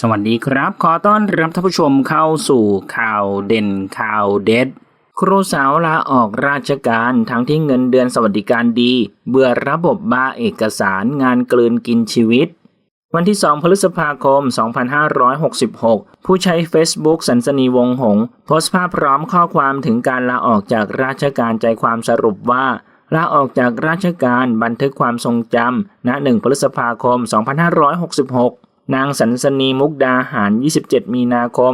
สวัสดีครับ ขอต้อนรับท่านผู้ชมเข้าสู่ข่าวเด่นข่าวเด็ด ครูสาวลาออกราชการทั้งที่เงินเดือนสวัสดิการดี เบื่อระบบบ้าเอกสารงานกลืนกินชีวิต วันที่ 2 พฤษภาคม 2566 ผู้ใช้ Facebook สันสนีวงหงโพสต์ภาพพร้อมข้อความถึงการลาออกจากราชการใจความสรุปว่าลาออกจากราชการบันทึกความทรงจำณ 1 พฤษภาคม 2566 นางสันสนีมุกดาหาร 27 มีนาคม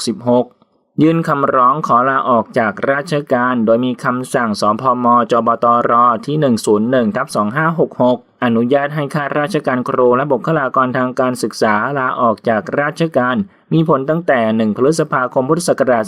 2566 ยื่นคำร้องขอลาออกจากราชการ โดยมีคำสั่งสพมจบตรที่ 101ทับ2566 อนุญาตให้ข้าราชการครูและบุคลากรทางการศึกษาลาออกจากราชการ มีผลตั้งแต่ 1 พฤษภาคมพุทธศักราช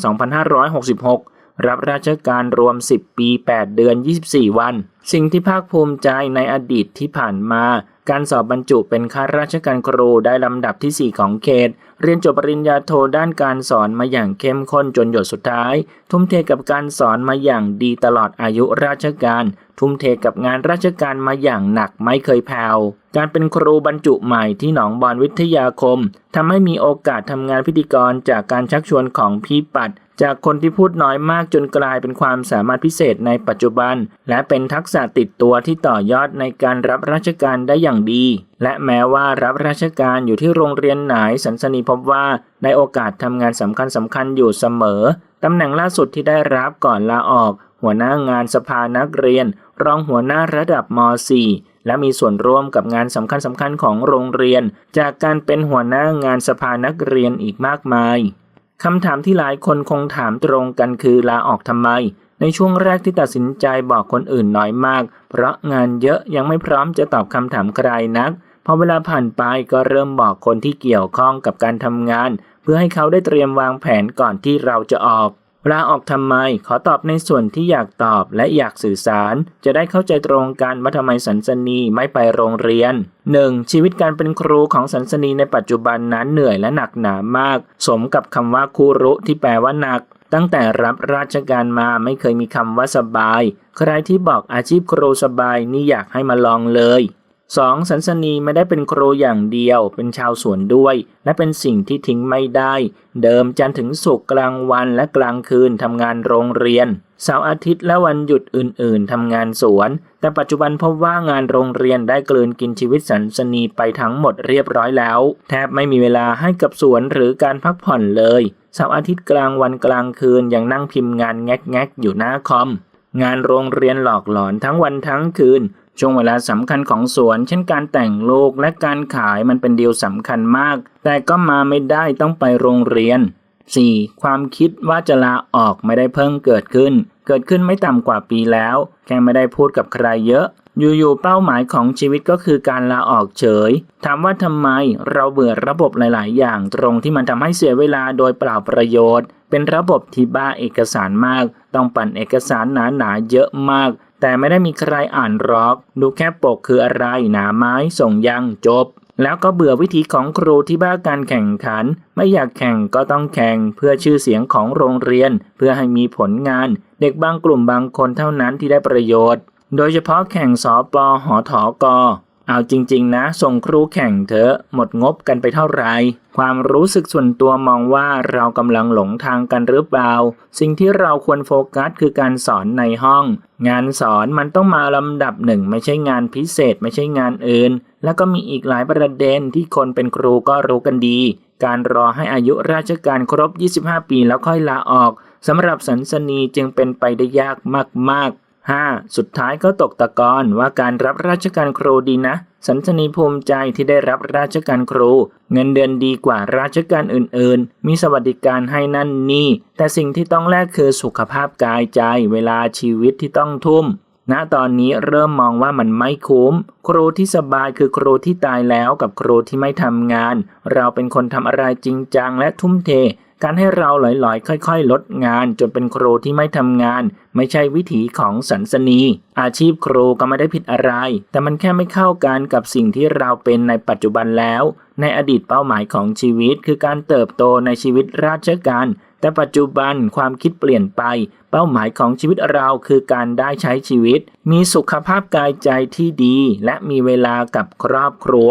2566รับราชการรวม 10 ปี 8 เดือน 24 วัน สิ่งที่ภาคภูมิใจในอดีตที่ผ่านมา การสอบบรรจุเป็นข้าราชการครูได้ลำดับที่ 4 ของเขต เรียนจบปริญญาโทด้านการสอนมาอย่างเข้มข้นจนหยดสุดท้าย ทุ่มเทกับการสอนมาอย่างดีตลอดอายุราชการ ทุ่มเทกับงานราชการมาอย่างหนักไม่เคยแผ่วการเป็นครูบรรจุใหม่ที่หนองบอนวิทยาคมทำให้มีโอกาสทำงานพิธีกรจากการชักชวนของพี่ปัด จากคนที่พูดน้อยมากจนกลายเป็นความสามารถพิเศษในปัจจุบัน และเป็นทักษะติดตัวที่ต่อยอดในการรับราชการได้อย่างดี และแม้ว่ารับราชการอยู่ที่โรงเรียนไหนสันสนีพบว่าในโอกาสทำงานสำคัญสำคัญอยู่เสมอตำแหน่งล่าสุดที่ได้รับก่อนลาออก หัวหน้างานสภานักเรียน รองหัวหน้าระดับม .4 และมีส่วนร่วมกับงานสำคัญสำคัญของโรงเรียน จากการเป็นหัวหน้างานสภานักเรียนอีกมากมาย คำถามที่หลายคนคงถามตรงกันคือลาออกทำไม ในช่วงแรกที่ตัดสินใจบอกคนอื่นน้อยมาก เพราะงานเยอะยังไม่พร้อมจะตอบคำถามใครนัก พอเวลาผ่านไปก็เริ่มบอกคนที่เกี่ยวข้องกับการทำงาน เพื่อให้เขาได้เตรียมวางแผนก่อนที่เราจะออก ลาออกทำไม ขอตอบในส่วนที่อยากตอบและอยากสื่อสาร จะได้เข้าใจตรงกันว่าทำไมสันสนีไม่ไปโรงเรียน 1. ชีวิตการเป็นครูของสันสนีในปัจจุบันนั้นเหนื่อยและหนักหนามาก สมกับคำว่าครูรุที่แปลว่าหนัก ตั้งแต่รับราชการมาไม่เคยมีคำว่าสบาย ใครที่บอกอาชีพครูสบายนี่อยากให้มาลองเลย 2. สันสนีไม่ได้เป็นครูอย่างเดียว เป็นชาวสวนด้วย และเป็นสิ่งที่ทิ้งไม่ได้ เดิมจันถึงศุกร์กลางวันและกลางคืนทำงานโรงเรียน เสาร์อาทิตย์และวันหยุดอื่น ๆทำงานสวน แต่ปัจจุบันพบว่างานโรงเรียนได้กลืนกินชีวิตสันสนีไปทั้งหมดเรียบร้อยแล้ว แทบไม่มีเวลาให้กับสวนหรือการพักผ่อนเลยเสาร์อาทิตย์กลางวันกลางคืนยังนั่งพิมพ์งานแงกๆอยู่หน้าคอมงานโรงเรียนหลอกหลอนทั้งวันทั้งคืน ช่วงเวลาสำคัญของสวน เช่นการแต่งลูกและการขายมันเป็นเดีลสำคัญมาก แต่ก็มาไม่ได้ต้องไปโรงเรียน 4. ความคิดว่าจะลาออกไม่ได้เพิ่งเกิดขึ้น เกิดขึ้นไม่ต่ำกว่าปีแล้ว แค่ไม่ได้พูดกับใครเยอะ อยู่ๆเป้าหมายของชีวิตก็คือการลาออกเฉย ถามว่าทำไมเราเบื่อระบบหลาย ๆ อย่างตรงที่มันทำให้เสียเวลาโดยเปล่าประโยชน์ เป็นระบบที่บ้าเอกสารมาก ต้องปั่นเอกสารหนาๆเยอะมาก แต่ไม่ได้มีใครอ่านหรอก ดูแค่ปกคืออะไรหนาไม้ส่งยังจบ แล้วก็เบื่อวิธีของครูที่บ้าการแข่งขัน ไม่อยากแข่งก็ต้องแข่งเพื่อชื่อเสียงของโรงเรียน เพื่อให้มีผลงาน เด็กบางกลุ่มบางคนเท่านั้นที่ได้ประโยชน์ โดยเฉพาะแข่งสอปอหอถอกอ เอาจริง ๆ นะ ส่งครูแข่งเถอะ หมดงบกันไปเท่าไหร่ความรู้สึกส่วนตัวมองว่าเรากำลังหลงทางกันหรือเปล่า สิ่งที่เราควรโฟกัสคือการสอนในห้อง งานสอนมันต้องมาลำดับหนึ่งไม่ใช่งานพิเศษไม่ใช่งานอื่น แล้วก็มีอีกหลายประเด็นที่คนเป็นครูก็รู้กันดี การรอให้อายุราชการครบ 25 ปีแล้วค่อยลาออกสำหรับสันสนีจึงเป็นไปได้ยากมากๆ 5. สุดท้ายก็ตกตะกอนว่าการรับราชการครูดีนะ สันสนีภูมิใจที่ได้รับราชการครู เงินเดือนดีกว่าราชการอื่นๆ มีสวัสดิการให้นั่นนี่ แต่สิ่งที่ต้องแลกคือสุขภาพกายใจ เวลาชีวิตที่ต้องทุ่มณตอนนี้เริ่มมองว่ามันไม่คุ้ม ครูที่สบายคือครูที่ตายแล้วกับครูที่ไม่ทำงาน เราเป็นคนทำอะไรจริงจังและทุ่มเท การให้เราหลอยๆ ค่อยๆ ลดงานจนเป็นครูที่ไม่ทำงาน ไม่ใช่วิถีของสันสนี อาชีพครูก็ไม่ได้ผิดอะไร แต่มันแค่ไม่เข้ากันกับสิ่งที่เราเป็นในปัจจุบันแล้ว ในอดีตเป้าหมายของชีวิต คือการเติบโตในชีวิตราชการแต่ปัจจุบันความคิดเปลี่ยนไป เป้าหมายของชีวิตเราคือการได้ใช้ชีวิต มีสุขภาพกายใจที่ดี และมีเวลากับครอบครัว